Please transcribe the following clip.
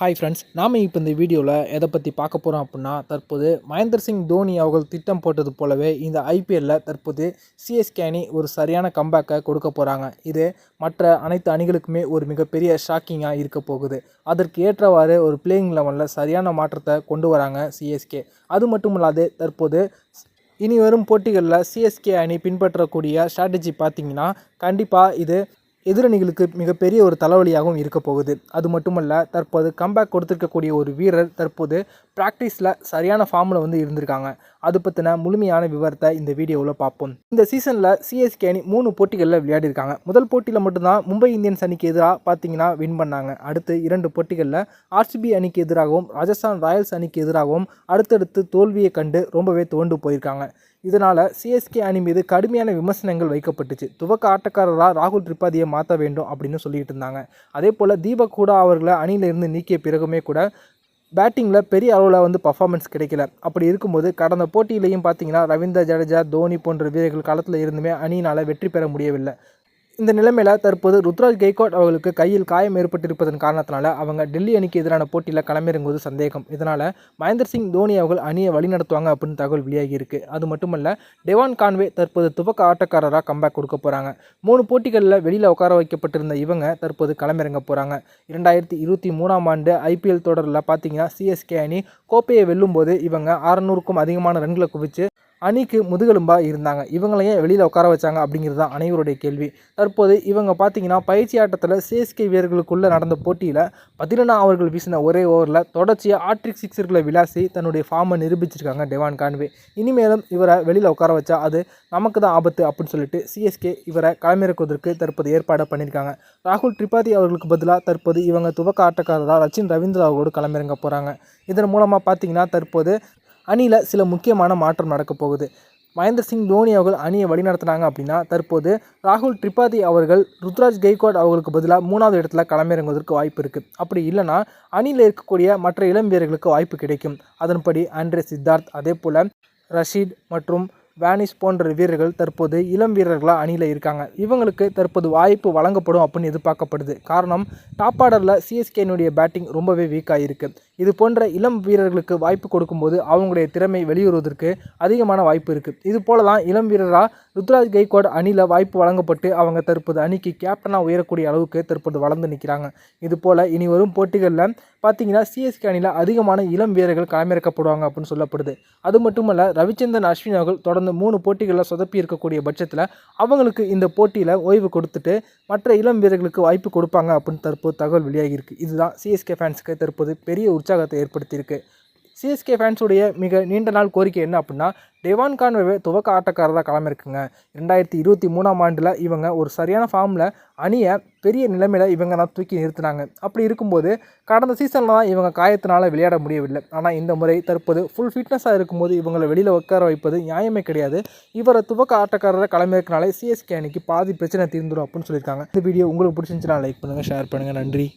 Hi friends நாம் இப்போ இந்த வீடியோவில் எதை பற்றி பார்க்க போகிறோம் அப்படின்னா தற்போது மகேந்திர சிங் தோனி அவர்கள் திட்டம் போட்டது போலவே இந்த ஐபிஎல்லில் தற்போது சிஎஸ்கே அணி ஒரு சரியான கம்பேக்கை கொடுக்க போகிறாங்க இது மற்ற அனைத்து அணிகளுக்குமே ஒரு மிகப்பெரிய ஷாக்கிங்காக இருக்க போகுது. அதற்கு ஏற்றவாறு ஒரு பிளேயிங் லெவலில் சரியான மாற்றத்தை கொண்டு வராங்க சிஎஸ்கே அது மட்டும் இல்லாது தற்போது இனி வரும் போட்டிகளில் சிஎஸ்கே அணி பின்பற்றக்கூடிய ஸ்ட்ராட்டஜி பார்த்தீங்கன்னா கண்டிப்பாக இது எதிரணிகளுக்கு மிகப்பெரிய ஒரு தலைவலியாகவும் இருக்க போகுது. அது மட்டுமல்ல தற்போது கம்பேக் கொடுத்துருக்கக்கூடிய ஒரு வீரர் தற்போது ப்ராக்டிஸில் சரியான ஃபார்மில் வந்து இருந்திருக்காங்க. அது பற்றின முழுமையான விவரத்தை இந்த வீடியோவில் பார்ப்போம். இந்த சீசனில் சிஎஸ்கே அணி மூணு போட்டிகளில் விளையாடிருக்காங்க. முதல் போட்டியில் மட்டும்தான் மும்பை இந்தியன்ஸ் அணிக்கு எதிராக பார்த்தீங்கன்னா வின் பண்ணாங்க. அடுத்து இரண்டு போட்டிகளில் ஆர்சிபி அணிக்கு எதிராகவும் ராஜஸ்தான் ராயல்ஸ் அணிக்கு எதிராகவும் அடுத்தடுத்து தோல்வியை கண்டு ரொம்பவே தோண்டு போயிருக்காங்க. இதனால் சிஎஸ்கே அணி மீது கடுமையான விமர்சனங்கள் வைக்கப்பட்டுச்சு. துவக்க ஆட்டக்காரராக ராகுல் திரிபாதியை மாற்ற வேண்டும் அப்படின்னு சொல்லிட்டு இருந்தாங்க. அதே போல் தீபக் கூட அவர்களை அணியிலிருந்து நீக்கிய பிறகுமே கூட பேட்டிங்கில் பெரிய அளவில் வந்து பர்ஃபார்மன்ஸ் கிடைக்கல. அப்படி இருக்கும்போது கடந்த போட்டியிலையும் பார்த்தீங்கன்னா ரவீந்திர ஜடேஜா தோனி போன்ற வீரர்கள் களத்தில் இருந்துமே அணியினால் வெற்றி பெற முடியவில்லை. இந்த நிலைமையில் தற்போது ருத்ராஜ் கெய்கோட் அவர்களுக்கு கையில் காயம் ஏற்பட்டிருப்பதன் காரணத்தினால அவங்க டெல்லி அணிக்கு எதிரான போட்டியில் களமிறங்குவது சந்தேகம். இதனால் மகேந்திர சிங் தோனி அவர்கள் அணியை வழிநடத்துவாங்க அப்படின்னு தகவல் வெளியாகியிருக்கு அது மட்டுமல்ல டெவான் கான்வே தற்போது துவக்க ஆட்டக்காரராக கம்பேக் கொடுக்க போகிறாங்க மூணு போட்டிகளில் வெளியில் உட்கார வைக்கப்பட்டிருந்த இவங்க தற்போது களமிறங்க போகிறாங்க இரண்டாயிரத்தி இருபத்தி மூணாம் ஆண்டு ஐபிஎல் தொடரில் பார்த்தீங்கன்னா சிஎஸ்கே அணி கோப்பையை வெல்லும்போது இவங்க அறநூறுக்கும் அதிகமான ரன்களை குவிச்சு அணிக்கு முதுகெலும்பாக இருந்தாங்க. இவங்களையும் வெளியில் உட்கார வச்சாங்க அப்படிங்கிறது தான் அனைவருடைய கேள்வி. தற்போது இவங்க பார்த்தீங்கன்னா பயிற்சி ஆட்டத்தில் சிஎஸ்கே வீரர்களுக்குள்ளே நடந்த போட்டியில் பதினொன்னா அவர்கள் வீசின ஒரே ஓவரில் தொடர்ச்சியாக ஆட்ரிக் சிக்ஸர்களை விளாசி தன்னுடைய ஃபார்மை நிரூபிச்சிருக்காங்க டெவான் கான்வே. இனிமேலும் இவரை வெளியில் உட்கார வச்சா அது நமக்கு தான் ஆபத்து அப்படின்னு சொல்லிட்டு சிஎஸ்கே இவரை களமிறக்குவதற்கு தற்போது ஏற்பாடு பண்ணியிருக்காங்க. ராகுல் திரிபாதி அவர்களுக்கு பதிலாக தற்போது இவங்க துவக்க ஆட்டக்காரராக ரச்சின் ரவீந்திராவோடு களமிறங்க போகிறாங்க இதன் மூலமாக பார்த்தீங்கன்னா தற்போது அணியில் சில முக்கியமான மாற்றம் நடக்கப் போகுது. மகேந்திர சிங் தோனி அவர்கள் அணியை வழிநடத்தினாங்க அப்படின்னா தற்போது ராகுல் திரிபாதி அவர்கள் ருத்ராஜ் கெய்க்வாட் அவர்களுக்கு பதிலாக மூணாவது இடத்துல களமிறங்குவதற்கு வாய்ப்பு இருக்குது அப்படி இல்லைனா அணியில் இருக்கக்கூடிய மற்ற இளம் வீரர்களுக்கு வாய்ப்பு கிடைக்கும். அதன்படி அன்றே சித்தார்த் அதே போல் ரஷீத் மற்றும் வேனிஸ் போன்ற வீரர்கள் தற்போது இளம் வீரர்களாக அணியில் இருக்காங்க. இவங்களுக்கு தற்போது வாய்ப்பு வழங்கப்படும் அப்படின்னு எதிர்பார்க்கப்படுது. காரணம் டாப் ஆர்டரில் சிஎஸ்கேனுடைய பேட்டிங் ரொம்பவே வீக்காக இருக்குது இது போன்ற இளம் வீரர்களுக்கு வாய்ப்பு கொடுக்கும்போது அவங்களுடைய திறமை வெளியுறுவதற்கு அதிகமான வாய்ப்பு இருக்குது இது போல தான் இளம் வீரராக ருத்ராஜ் கைக்வாட் அணியில் வாய்ப்பு வழங்கப்பட்டு அவங்க தற்போது அணிக்கு கேப்டனாக உயரக்கூடிய அளவுக்கு தற்போது வளர்ந்து நிற்கிறாங்க இது போல் இனி வரும் போட்டிகளில் பார்த்தீங்கன்னா சிஎஸ்கே அணியில் அதிகமான இளம் வீரர்கள் களமிறக்கப்படுவாங்க அப்படின்னு சொல்லப்படுது. அது மட்டுமல்ல ரவிச்சந்திரன் அஸ்வின் அவர்கள் தொடர்ந்து மூணு போட்டிகளில் சொதப்பி இருக்கக்கூடிய பட்சத்தில் அவங்களுக்கு இந்த போட்டியில் ஓய்வு கொடுத்துட்டு மற்ற இளம் வீரர்களுக்கு வாய்ப்பு கொடுப்பாங்க அப்படின்னு தற்போது தகவல் வெளியாகியிருக்கு இதுதான் சிஎஸ்கே ஃபேன்ஸுக்கு தற்போது பெரிய உற்சாகத்தை ஏற்படுத்தியிருக்கு. சிஎஸ்கே ஃபேன்ஸுடைய மிக நீண்ட நாள் கோரிக்கை என்ன அப்படின்னா டெவான் கான்வே துவக்க ஆட்டக்காரராக களமிருக்குங்க ரெண்டாயிரத்தி இருபத்தி மூணாம் ஆண்டில் இவங்க ஒரு சரியான ஃபார்மில் அணியை பெரிய நிலைமையில் இவங்க தான் தூக்கி நிறுத்தினாங்க. அப்படி இருக்கும்போது கடந்த சீசனில் தான் இவங்க காயத்தினால் விளையாட முடியவில்லை. ஆனால் இந்த முறை தற்போது ஃபுல் ஃபிட்னஸாக இருக்கும்போது இவங்களை வெளியில் உட்கார வைப்பது நியாயமே கிடையாது. இவரை துவக்க ஆட்டக்காரராக களமிருக்கனாலே சிஎஸ்கே அணிக்கு பாதி பிரச்சனை தீர்ந்துடும் அப்படின்னு சொல்லியிருக்காங்க. இந்த வீடியோ உங்களுக்கு பிடிச்சிருந்துச்சுன்னா லைக் பண்ணுங்கள் ஷேர் பண்ணுங்கள் நன்றி.